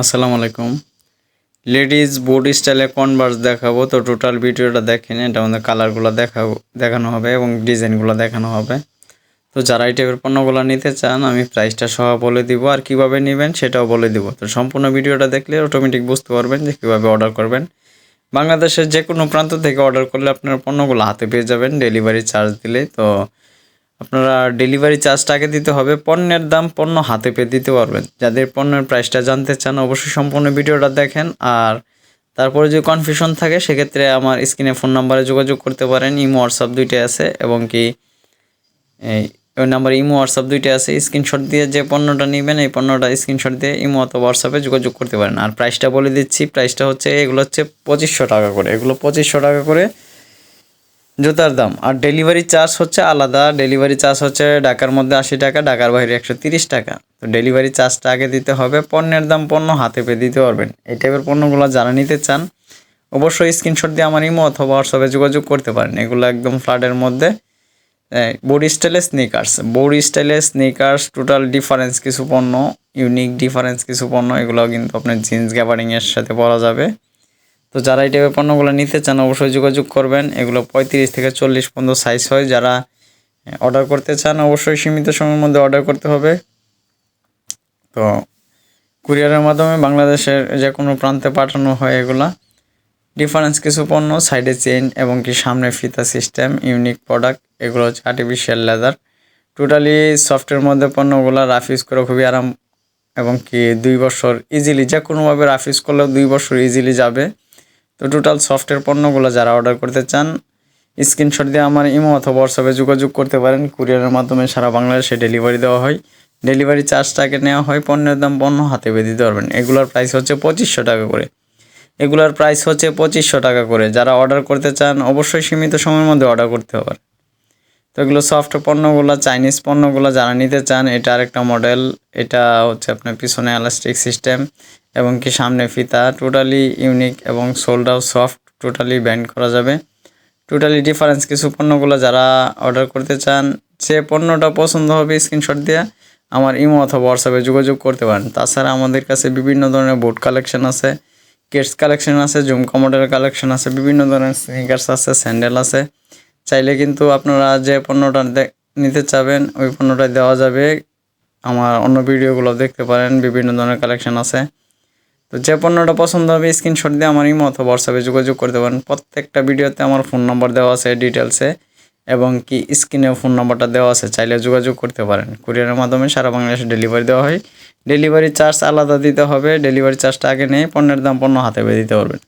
আসসালামু আলাইকুম। লেডিস বুট স্টাইলে কনভার্স দেখাবো, তো টোটাল ভিডিওটা দেখেন, এটা আমাদের কালারগুলো দেখাবো, দেখানো হবে এবং ডিজাইনগুলো দেখানো হবে। তো যারা এই টাইপের পণ্যগুলো নিতে চান, আমি প্রাইসটা সহ বলে দিব, আর কীভাবে নেবেন সেটাও বলে দিব। তো সম্পূর্ণ ভিডিওটা দেখলে অটোমেটিক বুঝতে পারবেন যে কীভাবে অর্ডার করবেন। বাংলাদেশের যে কোনো প্রান্ত থেকে অর্ডার করলে আপনার পণ্যগুলো হাতে পেয়ে যাবেন ডেলিভারি চার্জ দিলে, তো আপনারা ডেলিভারি চার্জটা আগে দিতে হবে, পণ্যের দাম পণ্য হাতে পেয়ে দিতে পারবেন। যাদের পণ্যের প্রাইসটা জানতে চান, অবশ্যই সম্পূর্ণ ভিডিওটা দেখেন। আর তারপরে যদি কনফিউশন থাকে, সেক্ষেত্রে আমার স্ক্রিনে ফোন নাম্বারে যোগাযোগ করতে পারেন। ইমো হোয়াটসঅ্যাপ দুইটাই আছে, এবং কি ওই নাম্বার ইমো হোয়াটসঅ্যাপ দুইটাই আছে। স্ক্রিনশট দিয়ে যে পণ্যটা নেবেন, এই পণ্যটা স্ক্রিনশট দিয়ে ইমো অথবা হোয়াটসঅ্যাপে যোগাযোগ করতে পারেন। আর প্রাইসটা বলে দিচ্ছি প্রাইসটা হচ্ছে, এগুলো হচ্ছে পঁচিশশো টাকা করে। এগুলো পঁচিশশো টাকা করে জুতার দাম। আর ডেলিভারি চার্জ হচ্ছে আলাদা। ডেলিভারি চার্জ হচ্ছে ঢাকার মধ্যে আশি টাকা, ঢাকার বাইরে একশো তিরিশ টাকা। তো ডেলিভারি চার্জটা আগে দিতে হবে। পণ্যের দাম পণ্য হাতে পেয়ে দিতে পারবেন। এই টাইপের পণ্যগুলো যারা নিতে চান, অবশ্যই স্ক্রিনশট দিয়ে আমার ইমো অথবা হোয়াটসঅ্যাপে যোগাযোগ করতে পারেন। এগুলো একদম ফ্ল্যাটের মধ্যে। বডি স্টাইলে স্নিকার্স বডি স্টাইলে স্নিকার্স টোটাল ডিফারেন্স কিছু পণ্য ইউনিক ডিফারেন্স কিছু পণ্য, এগুলো কিন্তু আপনার জিন্স গ্যাবারিংয়ের সাথে পরা যাবে। তো যারা এই টাইপের পণ্যগুলো নিতে চান, অবশ্যই যোগাযোগ করবেন। এগুলো পঁয়ত্রিশ থেকে চল্লিশ পর্যন্ত সাইজ হয়। যারা অর্ডার করতে চান, অবশ্যই সীমিত সময়ের মধ্যে অর্ডার করতে হবে। তো কুরিয়ারের মাধ্যমে বাংলাদেশের যে কোনো প্রান্তে পাঠানো হয় এগুলা। ডিফারেন্স কিছু পণ্য সাইডে চেইন এবং কি সামনে ফিতা সিস্টেম ইউনিক প্রোডাক্ট এগুলো হচ্ছে আর্টিফিশিয়াল লেদার টোটালি সফটের মধ্যে পণ্যগুলো রাফ ইউজ করে খুবই আরাম এবং কি দুই বছর ইজিলি যে কোনোভাবে রাফ ইউজ করলেও দুই বছর ইজিলি যাবে। তো টোটাল সফটের পণ্যগুলো যারা অর্ডার করতে চান স্ক্রিনশট দিয়ে আমার ইমো অথবা হোয়াটসঅ্যাপে যোগাযোগ করতে পারেন। কুরিয়ারের মাধ্যমে সারা বাংলাদেশে ডেলিভারি দেওয়া হয়। ডেলিভারি চার্জটাকে নেওয়া হয়, পণ্যের দাম পণ্য হাতে বেঁধে দিতে পারবেন। এগুলোর প্রাইস হচ্ছে পঁচিশশো টাকা করে। এগুলোর প্রাইস হচ্ছে পঁচিশশো টাকা করে। যারা অর্ডার করতে চান, অবশ্যই সীমিত সময়ের মধ্যে অর্ডার করতে হবে। তো এগুলো সফট পণ্যগুলো চাইনিজ পণ্যগুলো যারা নিতে চান, এটা আরেকটা মডেল এটা হচ্ছে আপনার পিছনে এলাস্টিক সিস্টেম এবং কি সামনে ফিতা টোটালি ইউনিক এবং সোল্ডাও সফট টোটালি ব্যান্ড করা যাবে। টোটালি ডিফারেন্স কিছু পণ্যগুলো যারা অর্ডার করতে চান, যে পণ্যটা পছন্দ হবে স্ক্রিনশট দিয়ে আমার ইমো অথবা হোয়াটসঅ্যাপে যোগাযোগ করতে পারেন। তাছাড়া আমাদের কাছে বিভিন্ন ধরনের বুট কালেকশন আছে কিডস কালেকশন আছে জুমকা মডেলের কালেকশন আছে, বিভিন্ন ধরনের স্নিকার্স আছে স্যান্ডেল আছে। চাইলে কিন্তু আপনারা যে পণ্যটা নিতে চাবেন, ওই পণ্যটা দেওয়া যাবে। আমার অন্য ভিডিওগুলো দেখতে পারেন, বিভিন্ন ধরনের কালেকশন আছে। তো যে পণ্যটা পছন্দ হবে স্ক্রিনশট দিয়ে আমার ইমো অথবা হোয়াটসঅ্যাপে যোগাযোগ করতে পারেন প্রত্যেকটা ভিডিওতে আমার ফোন নম্বর দেওয়া আছে ডিটেলসে এবং কি স্ক্রিনে ফোন নাম্বারটা দেওয়া আছে, চাইলে যোগাযোগ করতে পারেন। কুরিয়ারের মাধ্যমে সারা বাংলাদেশে ডেলিভারি দেওয়া হয়। ডেলিভারি চার্জ আলাদা দিতে হবে ডেলিভারি চার্জটা আগে নেই পণ্যের দাম পণ্য হাতে পেয়ে দিতে পারবেন।